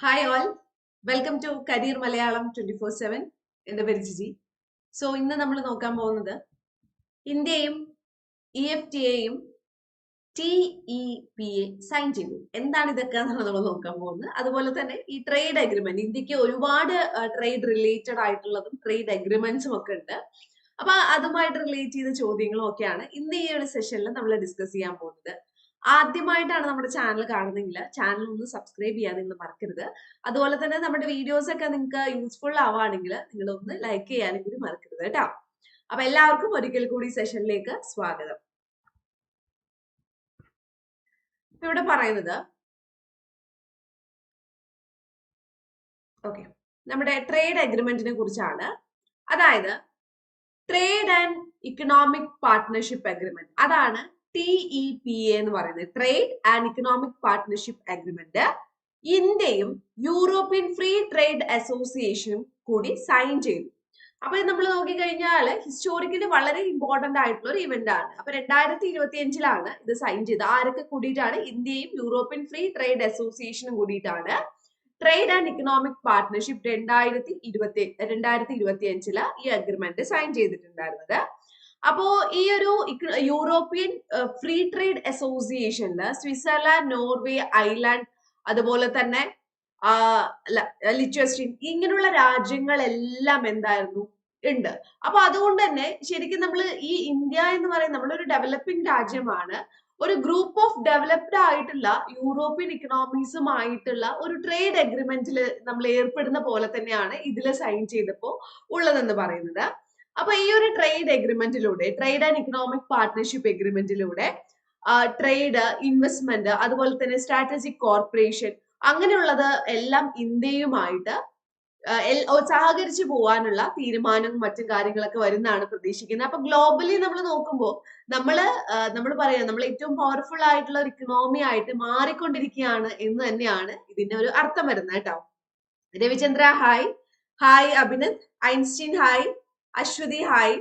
Hi all welcome to career Malayalam twenty four seven എന്റെ പേര് Jiji. So ഇന്ന് നമ്മൾ നോക്കാൻ പോകുന്നത് ഇന്ത്യയും ഇ എഫ് ടി എയും T E P A sign ചെയ്തു എന്താണ് ഇതൊക്കെ എന്നാണ് നമ്മൾ നോക്കാൻ പോകുന്നത്. അതുപോലെ തന്നെ ഈ ട്രേഡ് അഗ്രിമെന്റ് ഇന്ത്യയ്ക്ക് ഒരുപാട് ട്രേഡ് റിലേറ്റഡ് ആയിട്ടുള്ളതും ട്രേഡ് അഗ്രിമെന്റ്സും ഒക്കെ ഉണ്ട്. അപ്പൊ അതുമായിട്ട് റിലേറ്റ് ചെയ്ത ചോദ്യങ്ങളും ഒക്കെയാണ് ഇന്ന് ഈ ഒരു സെഷനിൽ നമ്മൾ ഡിസ്കസ് ചെയ്യാൻ പോകുന്നത്. ആദ്യമായിട്ടാണ് നമ്മുടെ ചാനൽ കാണുന്നതെങ്കിൽ ചാനൽ ഒന്ന് സബ്സ്ക്രൈബ് ചെയ്യാൻ നിങ്ങൾ മറക്കരുത്. അതുപോലെ തന്നെ നമ്മുടെ വീഡിയോസ് ഒക്കെ നിങ്ങൾക്ക് യൂസ്ഫുൾ ആവുകയാണെങ്കിൽ നിങ്ങൾ ഒന്ന് ലൈക്ക് ചെയ്യാനും കൂടി മറക്കരുത് കേട്ടോ. അപ്പൊ എല്ലാവർക്കും ഒരിക്കൽ കൂടി സെഷനിലേക്ക് സ്വാഗതം. ഇവിടെ പറയുന്നത് ഓക്കെ നമ്മുടെ ട്രേഡ് അഗ്രിമെന്റിനെ കുറിച്ചാണ്. അതായത് trade and economic partnership agreement അതാണ് ടി ഇ പി എ എന്ന് പറയുന്നത് trade and economic partnership agreement ഇന്ത്യയും യൂറോപ്യൻ ഫ്രീ ട്രേഡ് അസോസിയേഷനും കൂടി സൈൻ ചെയ്തു. അപ്പൊ നമ്മൾ നോക്കിക്കഴിഞ്ഞാൽ ഹിസ്റ്റോറിക്കലി വളരെ ഇമ്പോർട്ടന്റ് ആയിട്ടുള്ള ഒരു ഇവന്റ് ആണ്. അപ്പൊ രണ്ടായിരത്തി ഇരുപത്തി അഞ്ചിലാണ് ഇത് സൈൻ ചെയ്തത്. ആരൊക്കെ കൂടിയിട്ടാണ്? ഇന്ത്യയും യൂറോപ്യൻ ഫ്രീ ട്രേഡ് അസോസിയേഷനും കൂടിയിട്ടാണ് ട്രേഡ് ആൻഡ് ഇക്കണോമിക് പാർട്ട്ണർഷിപ്പ് രണ്ടായിരത്തി ഇരുപത്തി രണ്ടായിരത്തി ഇരുപത്തി അഞ്ചിൽ ഈ അഗ്രിമെന്റ് സൈൻ ചെയ്തിട്ടുണ്ടായിരുന്നത്. അപ്പോ ഈ ഒരു യൂറോപ്യൻ ഫ്രീ ട്രേഡ് അസോസിയേഷനിൽ സ്വിറ്റ്സർലാൻഡ് നോർവേ ഐലാൻഡ് അതുപോലെ തന്നെ ലിച്വസ്റ്റീൻ ഇങ്ങനെയുള്ള രാജ്യങ്ങളെല്ലാം എന്തായിരുന്നു? ഉണ്ട്. അപ്പൊ അതുകൊണ്ട് തന്നെ ശരിക്കും നമ്മൾ ഈ ഇന്ത്യ എന്ന് പറയുന്നത് നമ്മളൊരു ഡെവലപ്പിംഗ് രാജ്യമാണ്. ഒരു ഗ്രൂപ്പ് ഓഫ് ഡെവലപ്ഡ് ആയിട്ടുള്ള യൂറോപ്യൻ ഇക്കണോമീസുമായിട്ടുള്ള ഒരു ട്രേഡ് അഗ്രിമെന്റിൽ നമ്മൾ ഏർപ്പെടുന്ന പോലെ തന്നെയാണ് ഇതിൽ സൈൻ ചെയ്തപ്പോൾ ഉള്ളതെന്ന് പറയുന്നത്. അപ്പൊ ഈ ഒരു ട്രേഡ് എഗ്രിമെന്റിലൂടെ ട്രേഡ് ആൻഡ് ഇക്കണോമിക് പാർട്ട്ണർഷിപ്പ് എഗ്രിമെന്റിലൂടെ ട്രേഡ് ഇൻവെസ്റ്റ്മെന്റ് അതുപോലെ തന്നെ സ്ട്രാറ്റജിക് കോർപ്പറേഷൻ അങ്ങനെയുള്ളത് എല്ലാം ഇന്ത്യയുമായിട്ട് സഹകരിച്ചു പോകാനുള്ള തീരുമാനവും മറ്റും കാര്യങ്ങളൊക്കെ വരുന്നതാണ് പ്രതീക്ഷിക്കുന്നത്. അപ്പൊ ഗ്ലോബലി നമ്മൾ നോക്കുമ്പോൾ നമ്മൾ നമ്മൾ പറയാം നമ്മൾ ഏറ്റവും പവർഫുൾ ആയിട്ടുള്ള ഒരു ഇക്കണോമി ആയിട്ട് മാറിക്കൊണ്ടിരിക്കുകയാണ് എന്ന് തന്നെയാണ് ഇതിന്റെ ഒരു അർത്ഥം വരുന്നത് കേട്ടോ. Ravichandra hi hi Abhinand. Einstein hi Aswathy hi.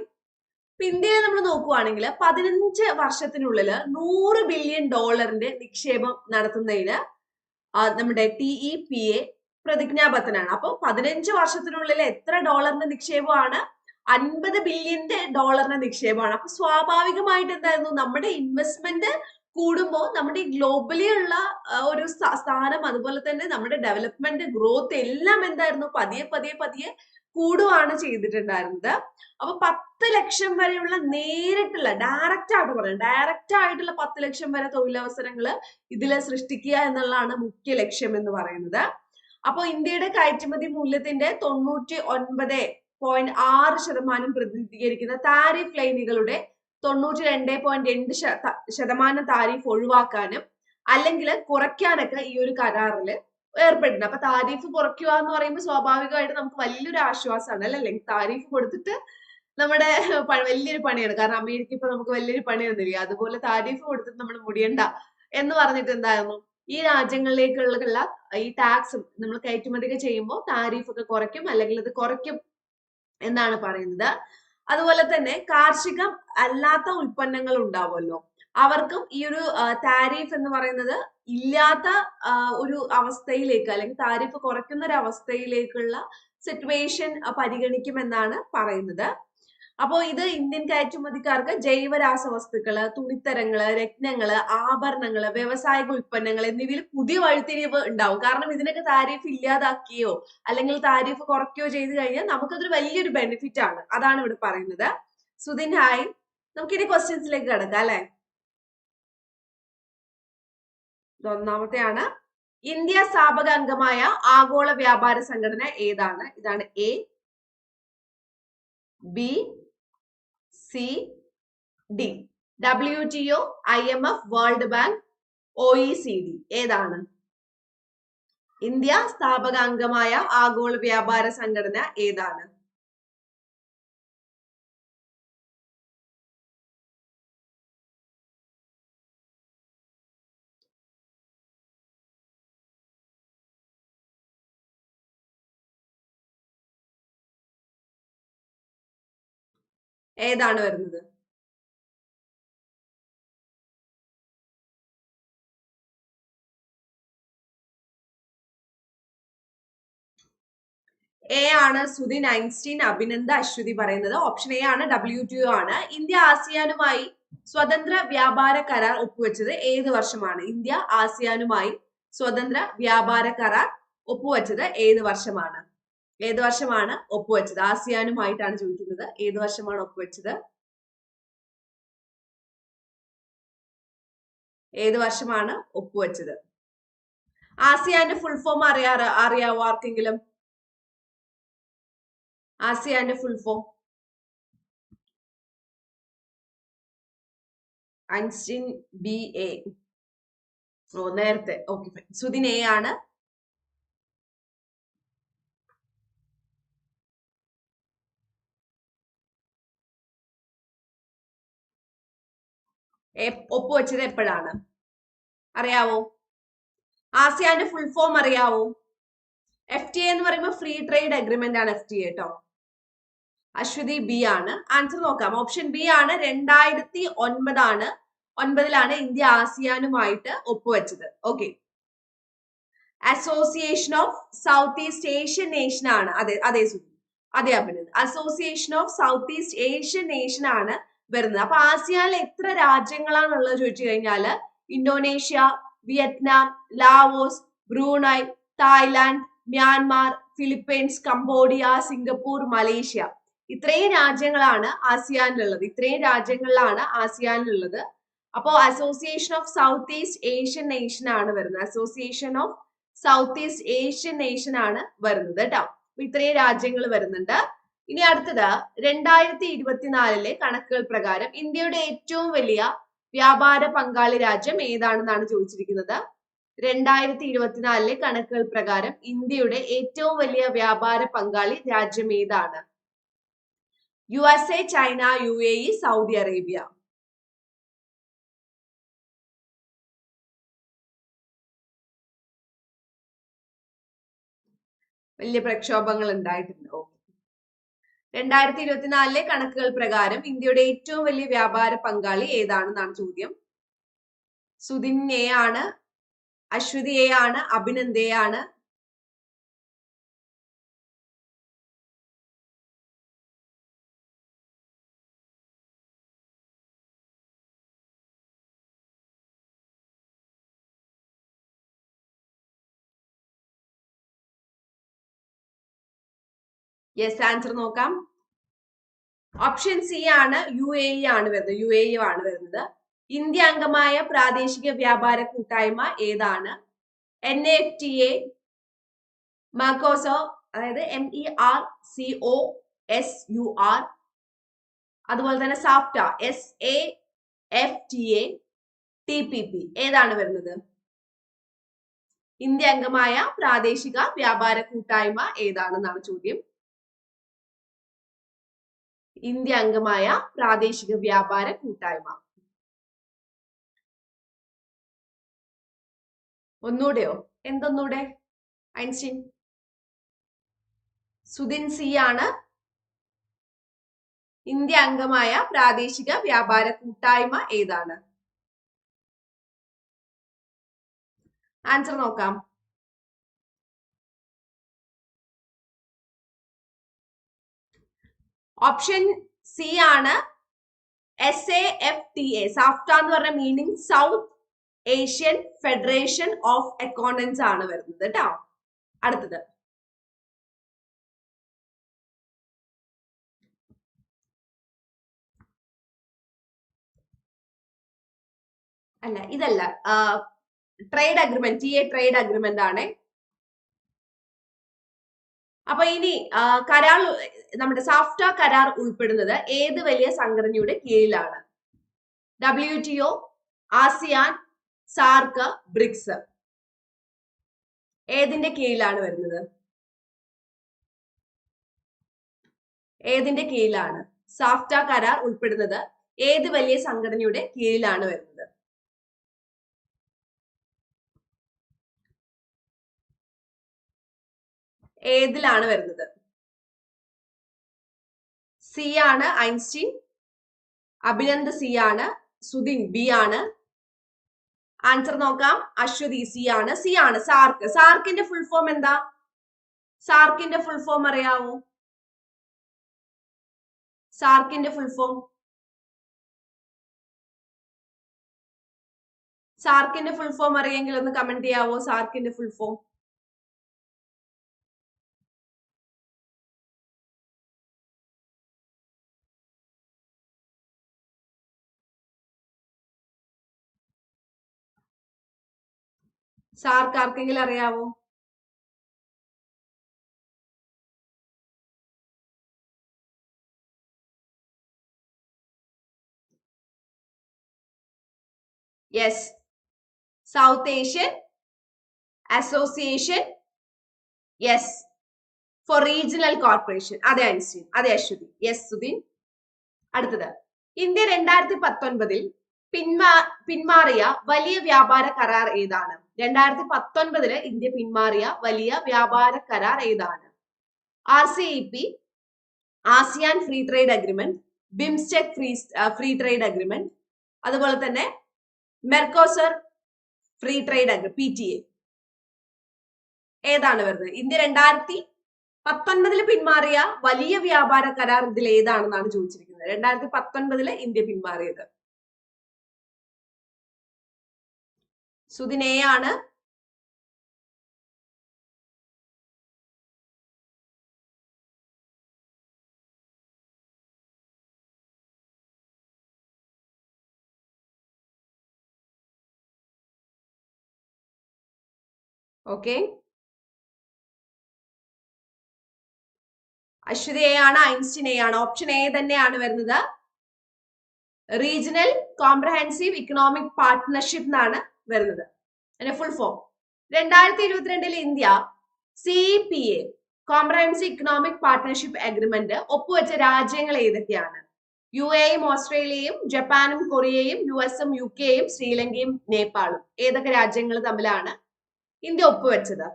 ഇന്ത്യയിൽ നമ്മൾ നോക്കുവാണെങ്കിൽ പതിനഞ്ച് വർഷത്തിനുള്ളിൽ നൂറ് ബില്യൺ ഡോളറിന്റെ നിക്ഷേപം നടത്തുന്നതിന് നമ്മുടെ ടി ഇ പി എ പ്രതിജ്ഞാബദ്ധനാണ്. അപ്പോൾ പതിനഞ്ച് വർഷത്തിനുള്ളിൽ എത്ര ഡോളറിന്റെ നിക്ഷേപമാണ്? അൻപത് ബില്യന്റെ ഡോളറിന്റെ നിക്ഷേപമാണ്. അപ്പൊ സ്വാഭാവികമായിട്ട് എന്തായിരുന്നു? നമ്മുടെ ഇൻവെസ്റ്റ്മെന്റ് കൂടുമ്പോൾ നമ്മുടെ ഈ ഗ്ലോബലി ഉള്ള ഒരു സ്ഥാനം അതുപോലെ തന്നെ നമ്മുടെ ഡെവലപ്മെന്റ് ഗ്രോത്ത് എല്ലാം എന്തായിരുന്നു? പതിയെ പതിയെ പതിയെ കൂടുകയാണ് ചെയ്തിട്ടുണ്ടായിരുന്നത്. അപ്പൊ പത്ത് ലക്ഷം വരെയുള്ള നേരിട്ടുള്ള ഡയറക്റ്റ് ആയിട്ട് പറയാം ഡയറക്റ്റ് ആയിട്ടുള്ള പത്ത് ലക്ഷം വരെ തൊഴിലവസരങ്ങൾ ഇതിൽ സൃഷ്ടിക്കുക എന്നുള്ളതാണ് മുഖ്യ ലക്ഷ്യം എന്ന് പറയുന്നത്. അപ്പോൾ ഇന്ത്യയുടെ കയറ്റുമതി മൂല്യത്തിന്റെ തൊണ്ണൂറ്റി ഒൻപത് പോയിന്റ് ആറ് ശതമാനം പ്രതിനിധീകരിക്കുന്ന താരിഫ് ലൈനുകളുടെ തൊണ്ണൂറ്റി രണ്ട് പോയിന്റ് രണ്ട് ശതമാനം താരിഫ് ഒഴിവാക്കാനും അല്ലെങ്കിൽ കുറയ്ക്കാനൊക്കെ ഈ ഒരു കരാറിൽ ഏർപ്പെട്ടിട്ടുണ്ട് അപ്പൊ താരിഫ് കുറയ്ക്കുക എന്ന് പറയുമ്പോൾ സ്വാഭാവികമായിട്ട് നമുക്ക് വലിയൊരു ആശ്വാസമാണ് അല്ലേ? താരിഫ് കൊടുത്തിട്ട് നമ്മുടെ വലിയൊരു പണിയാണ്. കാരണം അമേരിക്ക ഇപ്പൊ നമുക്ക് വലിയൊരു പണിയൊന്നുമില്ല അതുപോലെ താരിഫ് കൊടുത്തിട്ട് നമ്മൾ മുടിയണ്ട എന്ന് പറഞ്ഞിട്ട് എന്തായിരുന്നു? ഈ രാജ്യങ്ങളിലേക്കുള്ള ഈ ടാക്സും നമ്മൾ കയറ്റുമതി ഒക്കെ ചെയ്യുമ്പോൾ താരിഫ് ഒക്കെ കുറയ്ക്കും അല്ലെങ്കിൽ അത് കുറയ്ക്കും എന്നാണ് പറയുന്നത്. അതുപോലെ തന്നെ കാർഷികം അല്ലാത്ത ഉൽപ്പന്നങ്ങൾ ഉണ്ടാവുമല്ലോ. അവർക്കും ഈ ഒരു താരിഫ് എന്ന് പറയുന്നത് ഇല്ലാത്ത ഒരു അവസ്ഥയിലേക്ക് അല്ലെങ്കിൽ താരിഫ് കുറയ്ക്കുന്ന ഒരു അവസ്ഥയിലേക്കുള്ള സിറ്റുവേഷൻ പരിഗണിക്കുമെന്നാണ് പറയുന്നത്. അപ്പോൾ ഇത് ഇന്ത്യൻ കയറ്റുമതിക്കാർക്ക് ജൈവരാസ രാസവസ്തുക്കൾ തുണിത്തരങ്ങൾ രത്നങ്ങൾ ആഭരണങ്ങൾ വ്യാവസായിക ഉൽപ്പന്നങ്ങൾ എന്നിവയിൽ പുതിയ വഴിത്തിരിവ് ഉണ്ടാവും. കാരണം ഇതിനൊക്കെ താരിഫ് ഇല്ലാതാക്കിയോ അല്ലെങ്കിൽ താരിഫ് കുറയ്ക്കുകയോ ചെയ്തു കഴിഞ്ഞാൽ നമുക്കതൊരു വലിയൊരു ബെനിഫിറ്റ് ആണ്. അതാണ് ഇവിടെ പറയുന്നത്. സുദിൻ ഹായ് നമുക്കിനി ക്വസ്റ്റ്യൻസിലേക്ക് കിടക്കാം അല്ലെ? ഒന്നാമത്തെയാണ് ഇന്ത്യ സ്ഥാപക അംഗമായ ആഗോള വ്യാപാര സംഘടന ഏതാണ്? ഇതാണ് A B C D W T O I M F world bank O E C D ഏതാണ്? ഇന്ത്യ സ്ഥാപക അംഗമായ ആഗോള വ്യാപാര സംഘടന ഏതാണ്? ഏതാണ് വരുന്നത്? എ ആണ് സുധിൻ ഐൻസ്റ്റീൻ അഭിനന്ദ അശ്വതി പറയുന്നത്. ഓപ്ഷൻ എ ആണ് ഡബ്ല്യു ടി ആണ്. ഇന്ത്യ ആസിയാനുമായി സ്വതന്ത്ര വ്യാപാര കരാർ ഒപ്പുവെച്ചത് ഏത് വർഷമാണ്? ഇന്ത്യ ആസിയാനുമായി സ്വതന്ത്ര വ്യാപാര കരാർ ഒപ്പുവെച്ചത് ഏത് വർഷമാണ്? ഏത് വർഷമാണ് ഒപ്പുവെച്ചത് ആസിയാനുമായിട്ടാണ് ചോദിക്കുന്നത്. ഏത് വർഷമാണ് ഒപ്പുവെച്ചത് ഏത് വർഷമാണ് ഒപ്പുവെച്ചത് ആസിയാന്റെ ഫുൾ ഫോം അറിയാറ് അറിയാവോ ആർക്കെങ്കിലും? ആസിയാന്റെ full form Einstein B A. ഓ നേരത്തെ. ഓക്കെ സുദിൻ എ ആണ് ഒപ്പുവെച്ചത് എപ്പോഴാണ്? അറിയാവോ? ആസിയാന്റെ ഫുൾ ഫോം അറിയാവോ? എഫ് ടി എ എന്ന് പറയുമ്പോൾ ഫ്രീ ട്രേഡ് അഗ്രിമെന്റ് ആണ് എഫ് ടി എ കേട്ടോ അശ്വതി ബി ആണ്. ആൻസർ നോക്കാം. ഓപ്ഷൻ ബി ആണ് രണ്ടായിരത്തി ഒൻപതാണ് ഒൻപതിലാണ് ഇന്ത്യ ആസിയാനുമായിട്ട് ഒപ്പുവെച്ചത്. Okay association of south east Asian nation ആണ്. അതെ അതേ അതെ Abhinand. Association of south east Asian nation ആണ് വരുന്നത്. അപ്പൊ ആസിയാനിൽ എത്ര രാജ്യങ്ങളാണുള്ളത് ചോദിച്ചു കഴിഞ്ഞാൽ? Indonesia Vietnam Laos Brunei Thailand Myanmar Philippines Cambodia Singapore Malaysia. ഇത്രയും രാജ്യങ്ങളാണ് ആസിയാനിലുള്ളത്. ഇത്രയും രാജ്യങ്ങളിലാണ് ആസിയാനിലുള്ളത്. അപ്പോ association of south east Asian nation ആണ് വരുന്നത്. Association of south east Asian nation ആണ് വരുന്നത് കേട്ടോ. ഇത്രയും രാജ്യങ്ങൾ വരുന്നുണ്ട്. ഇനി അടുത്തത് രണ്ടായിരത്തി ഇരുപത്തിനാലിലെ കണക്കുകൾ പ്രകാരം ഇന്ത്യയുടെ ഏറ്റവും വലിയ വ്യാപാര പങ്കാളി രാജ്യം ഏതാണെന്നാണ് ചോദിച്ചിരിക്കുന്നത്? രണ്ടായിരത്തി ഇരുപത്തിനാലിലെ കണക്കുകൾ പ്രകാരം ഇന്ത്യയുടെ ഏറ്റവും വലിയ വ്യാപാര പങ്കാളി രാജ്യം ഏതാണ്? U S A China U A E Saudi Arabia. വലിയ പ്രക്ഷോഭങ്ങൾ ഉണ്ടായിട്ടുണ്ട്. ഓക്കെ. രണ്ടായിരത്തി ഇരുപത്തിനാലിലെ കണക്കുകൾ പ്രകാരം ഇന്ത്യയുടെ ഏറ്റവും വലിയ വ്യാപാര പങ്കാളി ഏതാണെന്നാണ് ചോദ്യം. സുദിൻ എ ആണ് അശ്വതി എ ആണ് അഭിനന്ദ് എ ആണ് യെസ് ആൻസർ നോക്കാം. ഓപ്ഷൻ സി ആണ് യു എ ഇ ആണ് വരുന്നത്. യു എ ഇ ആണ് വരുന്നത്. ഇന്ത്യ അംഗമായ പ്രാദേശിക വ്യാപാര കൂട്ടായ്മ ഏതാണ്? N F T A Mercosur അതായത് M E R C O S U R അതുപോലെ തന്നെ SAFTA S A F T A T P P ഏതാണ് വരുന്നത്? ഇന്ത്യ അംഗമായ പ്രാദേശിക വ്യാപാര കൂട്ടായ്മ ഏതാണെന്നാണ് ചോദ്യം. ഇന്ത്യ അംഗമായ പ്രാദേശിക വ്യാപാര കൂട്ടായ്മ. ഒന്നൂടെയോ? എന്തൊന്നൂടെ? ഐൻസ്റ്റീൻ. സുദിൻ സി ആണ് ഇന്ത്യ അംഗമായ പ്രാദേശിക വ്യാപാര കൂട്ടായ്മ ഏതാണ്? ആൻസർ നോക്കാം. ഓപ്ഷൻ സി ആണ് S A F T A SAFTA എന്ന് പറഞ്ഞ meaning south Asian federation of accountants ആണ് വരുന്നത് കേട്ടോ അടുത്തത്. അല്ല ഇതല്ല trade agreement T A trade agreement ആണ്. അപ്പൊ ഇനി കരാർ നമ്മുടെ സാഫ്റ്റ കരാർ ഉൾപ്പെടുന്നത് ഏത് വലിയ സംഘടനയുടെ കീഴിലാണ്? W T O ASEAN SAARC BRICS. ഏതിന്റെ കീഴിലാണ് വരുന്നത്? ഏതിന്റെ കീഴിലാണ്? സാഫ്റ്റ കരാർ ഉൾപ്പെടുന്നത് ഏത് വലിയ സംഘടനയുടെ കീഴിലാണ് വരുന്നത്? ഏതിലാണ് വരുന്നത്? സി ആണ് ഐൻസ്റ്റീൻ അഭിനന്ദ് സി ആണ് സുദിൻ ബി ആണ്. ആൻസർ നോക്കാം. അശ്വതി സി ആണ് സി ആണ്. സാർക്ക്. സാർക്കിന്റെ ഫുൾ ഫോം എന്താ? സാർക്കിന്റെ ഫുൾ ഫോം അറിയാവോ? സാർക്കിന്റെ ഫുൾ ഫോം സാർക്കിന്റെ ഫുൾ ഫോം അറിയെങ്കിൽ ഒന്ന് കമന്റ് ചെയ്യാവോ? സാർക്കിന്റെ ഫുൾ ഫോം സാർക്ക് ആർക്കെങ്കിലും അറിയാവോ? Yes south Asian association yes for regional corporation അതെ ഐൻസ്റ്റീൻ അതെ അശ്വതി. യെസ് സുധീൻ. അടുത്തത്. ഇന്ത്യ രണ്ടായിരത്തി പത്തൊൻപതിൽ പിന്മാ പിന്മാറിയ വലിയ വ്യാപാര കരാർ ഏതാണ്? രണ്ടായിരത്തി പത്തൊൻപതിൽ ഇന്ത്യ പിന്മാറിയ വലിയ വ്യാപാര കരാർ ഏതാണ്? R C E P ASEAN free trade agreement BIMSTEC free free trade agreement അതുപോലെ തന്നെ Mercosur free trade agree P T A ഏതാണ് വരുന്നത്? ഇന്ത്യ രണ്ടായിരത്തി പത്തൊൻപതിൽ പിന്മാറിയ വലിയ വ്യാപാര കരാർ ഇതിൽ ഏതാണെന്നാണ് ചോദിച്ചിരിക്കുന്നത്. രണ്ടായിരത്തി പത്തൊൻപതിൽ ഇന്ത്യ പിന്മാറിയത്. സുദിനേയാണ് ഓക്കെ അശ്വതി എ ആണ് ഐൻസ്റ്റീൻ എ ആണ്. ഓപ്ഷൻ എ തന്നെയാണ് വരുന്നത്. റീജിയണൽ കോംപ്രഹെൻസീവ് ഇക്കണോമിക് പാർട്ട്ണർഷിപ്പ് എന്നാണ്. വരുന്നത്. അതിന്റെ ഫുൾ ഫോം രണ്ടായിരത്തി ഇരുപത്തിരണ്ടിൽ India C P A comprehensive economic partnership agreement ഒപ്പുവെച്ച രാജ്യങ്ങൾ ഏതൊക്കെയാണ്? യു എയും ഓസ്ട്രേലിയയും ജപ്പാനും കൊറിയയും യു എസും യു കെയും ശ്രീലങ്കയും നേപ്പാളും. ഏതൊക്കെ രാജ്യങ്ങൾ തമ്മിലാണ് ഇന്ത്യ ഒപ്പുവെച്ചത്?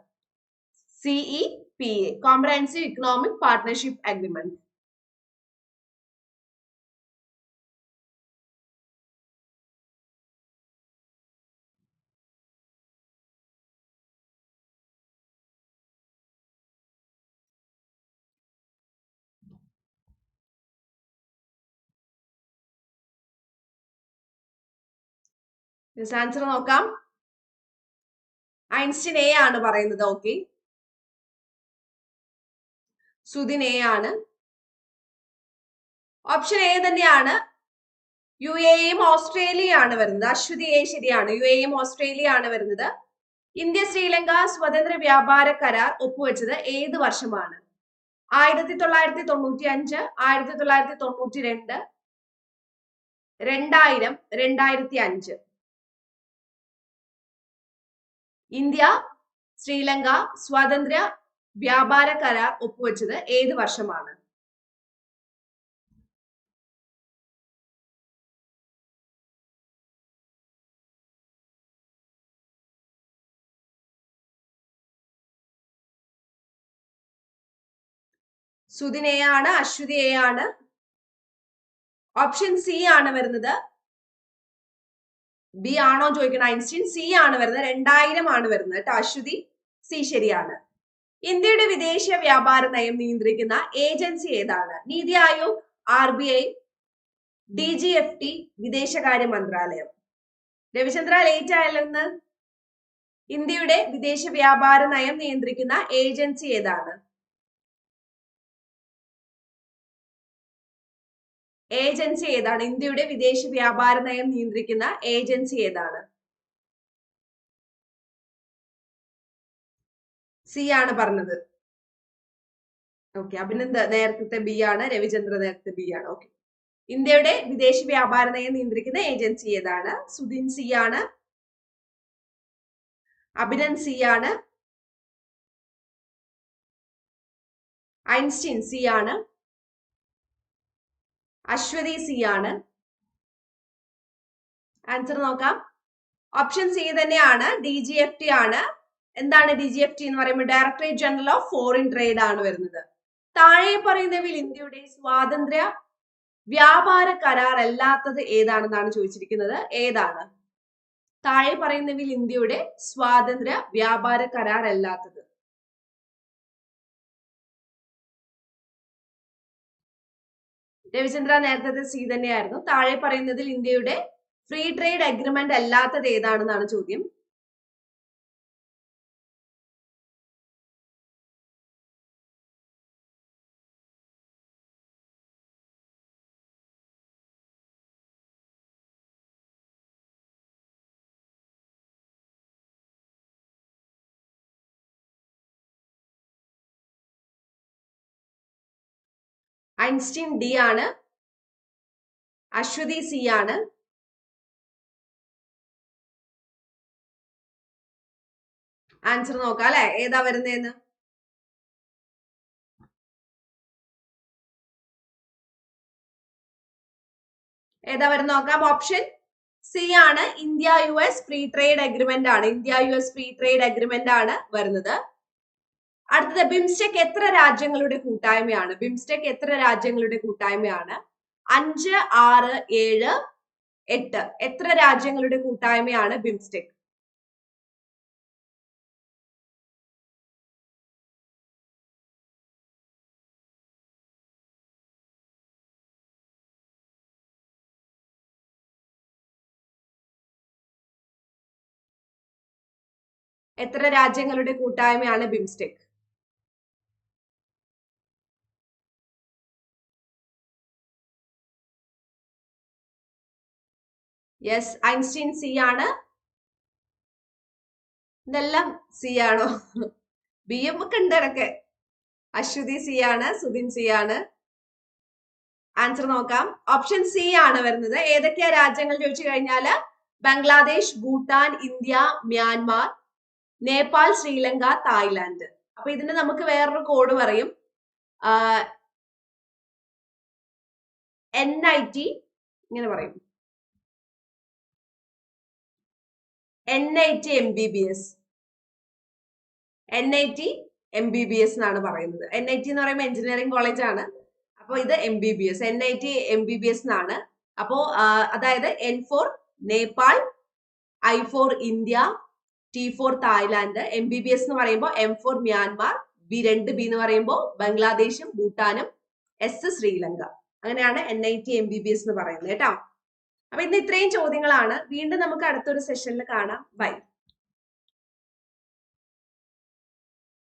C E P A comprehensive economic partnership agreement answer നോക്കാം. ഐൻസ്റ്റീൻ എ ആണ് പറയുന്നത് ഓക്കെ സുദിൻ എ ആണ്. ഓപ്ഷൻ എ തന്നെയാണ്. യു എയും ഓസ്ട്രേലിയ ആണ് വരുന്നത്. അശ്വതി എ ശരിയാണ്. യു എയും ഓസ്ട്രേലിയ ആണ് വരുന്നത്. ഇന്ത്യ ശ്രീലങ്ക സ്വതന്ത്ര വ്യാപാര കരാർ ഒപ്പുവെച്ചത് ഏത് വർഷമാണ്? ആയിരത്തി തൊള്ളായിരത്തി തൊണ്ണൂറ്റി അഞ്ച് ആയിരത്തി തൊള്ളായിരത്തി തൊണ്ണൂറ്റി രണ്ട് രണ്ടായിരം രണ്ടായിരത്തി അഞ്ച് ഇന്ത്യ ശ്രീലങ്ക സ്വാതന്ത്ര്യ വ്യാപാര കരാർ ഒപ്പുവെച്ചത് ഏത് വർഷമാണ്? സുദിനെയാണ് എ ആണ് അശ്വതി എ ആണ്. ഓപ്ഷൻ സി ആണ് വരുന്നത്. ബി ആണോ ചോദിക്കണം? ഐൻസ്റ്റീൻ സി ആണ് വരുന്നത്. രണ്ടായിരം ആണ് വരുന്നത് കേട്ടോ അശ്വതി. സി ശരിയാണ്. ഇന്ത്യയുടെ വിദേശ വ്യാപാര നയം നിയന്ത്രിക്കുന്ന ഏജൻസി ഏതാണ്? NITI Aayog R B I D G F T വിദേശകാര്യ മന്ത്രാലയം. രവിചന്ദ്ര ലേറ്റ് ആയല്ലെന്ന് ഇന്ത്യയുടെ വിദേശ വ്യാപാര നയം നിയന്ത്രിക്കുന്ന ഏജൻസി ഏതാണ്? ഏജൻസി ഏതാണ്? ഇന്ത്യയുടെ വിദേശ വ്യാപാര നയം നിയന്ത്രിക്കുന്ന ഏജൻസി ഏതാണ്? സി ആണ് പറഞ്ഞത്. ഓക്കെ അഭിനന്ദ നേരത്തെ ബി ആണ് രവിചന്ദ്ര നേരത്തെ ബി ആണ്. ഓക്കെ. ഇന്ത്യയുടെ വിദേശ വ്യാപാര നയം നിയന്ത്രിക്കുന്ന ഏജൻസി ഏതാണ്? സുദിൻ സി ആണ്. അഭിനന്ദ് സി ആണ്. ഐൻസ്റ്റീൻ സി ആണ്. അശ്വതി സി ആണ്. ആൻസർ നോക്കാം. ഓപ്ഷൻ സി തന്നെയാണ്. ഡി ജി എഫ് ടി ആണ്. എന്താണ് ഡി ജി എഫ് ടി എന്ന് പറയുമ്പോൾ directorate general of foreign trade ആണ് വരുന്നത്. താഴെ പറയുന്നവയിൽ ഇന്ത്യയുടെ സ്വാതന്ത്ര്യ വ്യാപാര കരാർ അല്ലാത്തത് ഏതാണെന്നാണ് ചോദിച്ചിരിക്കുന്നത്? ഏതാണ്? താഴെ പറയുന്നവയിൽ ഇന്ത്യയുടെ സ്വാതന്ത്ര്യ വ്യാപാര കരാർ അല്ലാത്തത്. രവിചന്ദ്ര നേരത്തെ സി തന്നെയായിരുന്നു. താഴെ പറയുന്നതിൽ ഇന്ത്യയുടെ ഫ്രീ ട്രേഡ് അഗ്രിമെന്റ് അല്ലാത്തത് ഏതാണെന്നാണ് ചോദ്യം. ഐൻസ്റ്റീൻ ഡി ആണ്. അശ്വതി സി ആണ്. ആൻസർ നോക്കാം അല്ലെ? ഏതാ വരുന്നതെന്ന് ഏതാ വരുന്ന നോക്കാം. ഓപ്ഷൻ സി ആണ്. India U S free trade agreement ആണ്. India U S free trade agreement ആണ് വരുന്നത്. അടുത്തത് ബിംസ്റ്റെക് എത്ര രാജ്യങ്ങളുടെ കൂട്ടായ്മയാണ്? ബിംസ്റ്റെക് എത്ര രാജ്യങ്ങളുടെ കൂട്ടായ്മയാണ്? അഞ്ച് ആറ് ഏഴ് എട്ട്. എത്ര രാജ്യങ്ങളുടെ കൂട്ടായ്മയാണ് ബിംസ്റ്റെക് എത്ര രാജ്യങ്ങളുടെ കൂട്ടായ്മയാണ് ബിംസ്റ്റെക് യെസ് ഐൻസ്റ്റീൻ സി ആണ്. ഇതെല്ലാം സി ആണോ? ബി എം ഒക്കെ ഉണ്ട് ഇടയ്ക്ക്. അശ്വതി സി ആണ് സുധിൻ സി ആണ്. ആൻസർ നോക്കാം. ഓപ്ഷൻ സി ആണ് വരുന്നത്. ഏതൊക്കെയാ രാജ്യങ്ങൾ ചോദിച്ചു കഴിഞ്ഞാൽ? Bangladesh Bhutan India Myanmar Nepal Sri Lanka Thailand അപ്പൊ ഇതിന് നമുക്ക് വേറൊരു കോഡ് പറയും. എൻ ഐ ടി ഇങ്ങനെ പറയും. N I T M B B S N I T M B B S എന്നാണ് പറയുന്നത്. എൻ ഐ ടി എന്ന് പറയുമ്പോൾ എഞ്ചിനീയറിംഗ് കോളേജ് ആണ്. അപ്പോൾ ഇത് M B B S N I T M B B S എന്നാണ്. അപ്പോ അതായത് N for Nepal I for India T for Thailand M B B S എന്ന് പറയുമ്പോൾ എം ഫോർ മ്യാൻമാർ ബി രണ്ട് ബി എന്ന് പറയുമ്പോൾ ബംഗ്ലാദേശും ഭൂട്ടാനും എസ് ശ്രീലങ്ക. അങ്ങനെയാണ് N I T M B B S എന്ന് പറയുന്നത്. കേട്ടോ? അപ്പൊ ഇന്ന് ഇത്രയും ചോദ്യങ്ങളാണ്. വീണ്ടും നമുക്ക് അടുത്തൊരു സെഷനിൽ കാണാം. ബൈ